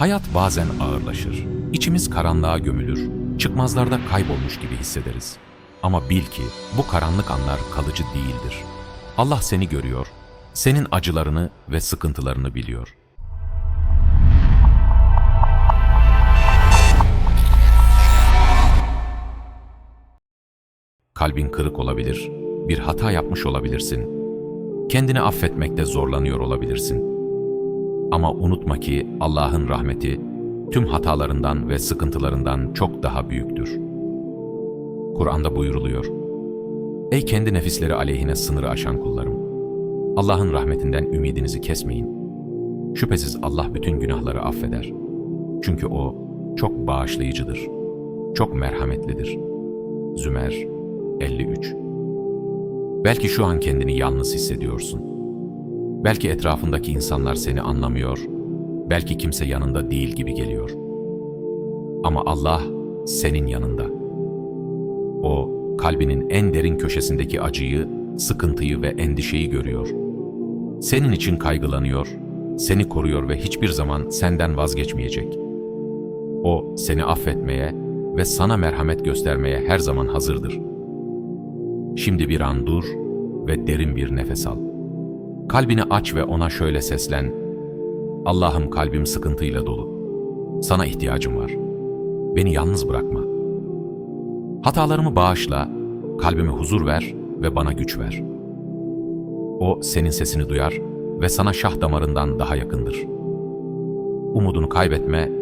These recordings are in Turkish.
Hayat bazen ağırlaşır. İçimiz karanlığa gömülür. Çıkmazlarda kaybolmuş gibi hissederiz. Ama bil ki bu karanlık anlar kalıcı değildir. Allah seni görüyor, senin acılarını ve sıkıntılarını biliyor. Kalbin kırık olabilir, bir hata yapmış olabilirsin. Kendini affetmekte zorlanıyor olabilirsin. Ama unutma ki Allah'ın rahmeti tüm hatalarından ve sıkıntılarından çok daha büyüktür. Kur'an'da buyuruluyor. Ey kendi nefisleri aleyhine sınırı aşan kullarım! Allah'ın rahmetinden ümidinizi kesmeyin. Şüphesiz Allah bütün günahları affeder. Çünkü O çok bağışlayıcıdır. Çok merhametlidir. Zümer 53 Belki şu an kendini yalnız hissediyorsun. Belki etrafındaki insanlar seni anlamıyor, belki kimse yanında değil gibi geliyor. Ama Allah senin yanında. O, kalbinin en derin köşesindeki acıyı, sıkıntıyı ve endişeyi görüyor. Senin için kaygılanıyor, seni koruyor ve hiçbir zaman senden vazgeçmeyecek. O, seni affetmeye ve sana merhamet göstermeye her zaman hazırdır. Şimdi bir an dur ve derin bir nefes al. Kalbini aç ve ona şöyle seslen. Allah'ım kalbim sıkıntıyla dolu. Sana ihtiyacım var. Beni yalnız bırakma. Hatalarımı bağışla, kalbime huzur ver ve bana güç ver. O senin sesini duyar ve sana şah damarından daha yakındır. Umudunu kaybetme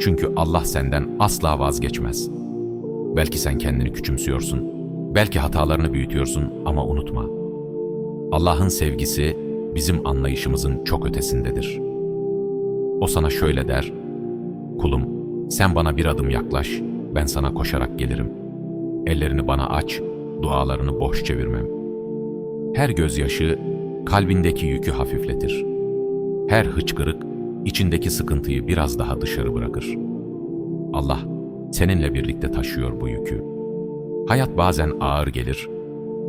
çünkü Allah senden asla vazgeçmez. Belki sen kendini küçümsüyorsun, belki hatalarını büyütüyorsun ama unutma. Allah'ın sevgisi bizim anlayışımızın çok ötesindedir. O sana şöyle der, Kulum, sen bana bir adım yaklaş, ben sana koşarak gelirim. Ellerini bana aç, dualarını boş çevirmem. Her gözyaşı kalbindeki yükü hafifletir. Her hıçkırık içindeki sıkıntıyı biraz daha dışarı bırakır. Allah seninle birlikte taşıyor bu yükü. Hayat bazen ağır gelir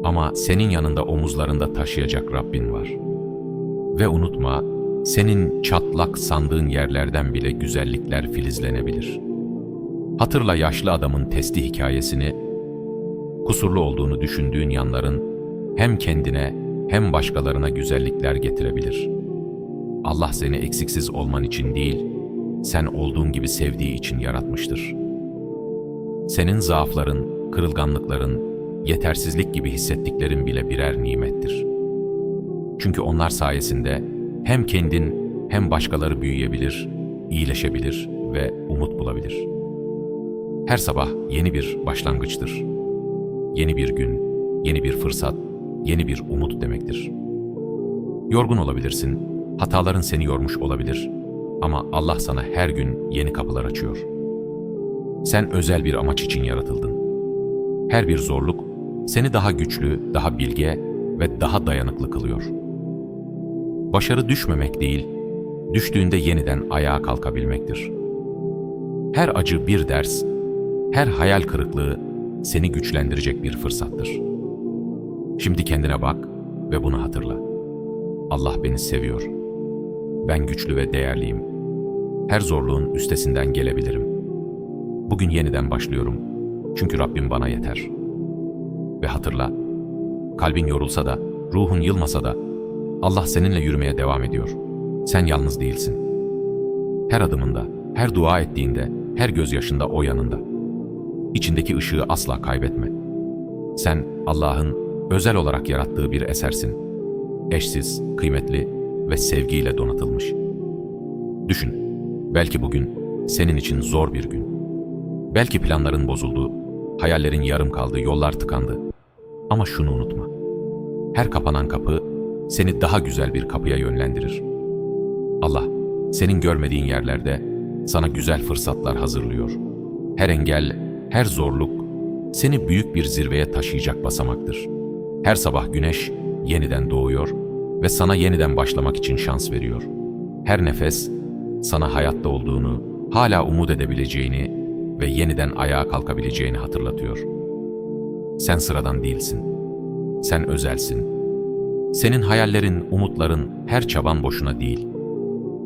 ama senin yanında omuzlarında taşıyacak Rabbin var. Ve unutma, senin çatlak sandığın yerlerden bile güzellikler filizlenebilir. Hatırla yaşlı adamın testi hikayesini, kusurlu olduğunu düşündüğün yanların hem kendine hem başkalarına güzellikler getirebilir. Allah seni eksiksiz olman için değil, sen olduğun gibi sevdiği için yaratmıştır. Senin zaafların, kırılganlıkların, yetersizlik gibi hissettiklerin bile birer nimettir. Çünkü onlar sayesinde hem kendin hem başkaları büyüyebilir, iyileşebilir ve umut bulabilir. Her sabah yeni bir başlangıçtır. Yeni bir gün, yeni bir fırsat, yeni bir umut demektir. Yorgun olabilirsin, hataların seni yormuş olabilir ama Allah sana her gün yeni kapılar açıyor. Sen özel bir amaç için yaratıldın. Her bir zorluk seni daha güçlü, daha bilge ve daha dayanıklı kılıyor. Başarı düşmemek değil, düştüğünde yeniden ayağa kalkabilmektir. Her acı bir ders, her hayal kırıklığı seni güçlendirecek bir fırsattır. Şimdi kendine bak ve bunu hatırla. Allah beni seviyor. Ben güçlü ve değerliyim. Her zorluğun üstesinden gelebilirim. Bugün yeniden başlıyorum. Çünkü Rabbim bana yeter. Ve hatırla, kalbin yorulsa da, ruhun yılmasa da, Allah seninle yürümeye devam ediyor. Sen yalnız değilsin. Her adımında, her dua ettiğinde, her gözyaşında o yanında. İçindeki ışığı asla kaybetme. Sen Allah'ın özel olarak yarattığı bir esersin. Eşsiz, kıymetli ve sevgiyle donatılmış. Düşün, belki bugün senin için zor bir gün. Belki planların bozuldu, hayallerin yarım kaldı, yollar tıkandı. Ama şunu unutma. Her kapanan kapı seni daha güzel bir kapıya yönlendirir. Allah, senin görmediğin yerlerde sana güzel fırsatlar hazırlıyor. Her engel, her zorluk seni büyük bir zirveye taşıyacak basamaktır. Her sabah güneş yeniden doğuyor ve sana yeniden başlamak için şans veriyor. Her nefes sana hayatta olduğunu, hala umut edebileceğini ve yeniden ayağa kalkabileceğini hatırlatıyor. Sen sıradan değilsin. Sen özelsin. Senin hayallerin, umutların, her çaban boşuna değil.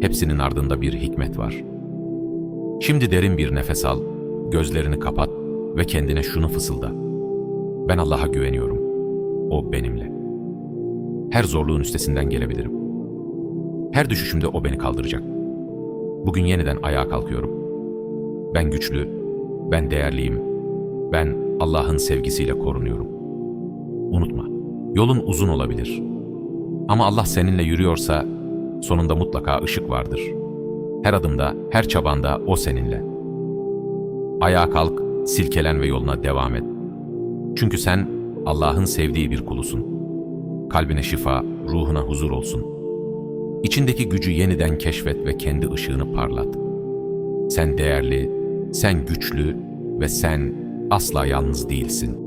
Hepsinin ardında bir hikmet var. Şimdi derin bir nefes al, gözlerini kapat ve kendine şunu fısılda. Ben Allah'a güveniyorum. O benimle. Her zorluğun üstesinden gelebilirim. Her düşüşümde O beni kaldıracak. Bugün yeniden ayağa kalkıyorum. Ben güçlü, ben değerliyim, ben Allah'ın sevgisiyle korunuyorum. Unutma, yolun uzun olabilir. Ama Allah seninle yürüyorsa sonunda mutlaka ışık vardır. Her adımda, her çabanda O seninle. Ayağa kalk, silkelen ve yoluna devam et. Çünkü sen Allah'ın sevdiği bir kulusun. Kalbine şifa, ruhuna huzur olsun. İçindeki gücü yeniden keşfet ve kendi ışığını parlat. Sen değerli, sen güçlü ve sen asla yalnız değilsin.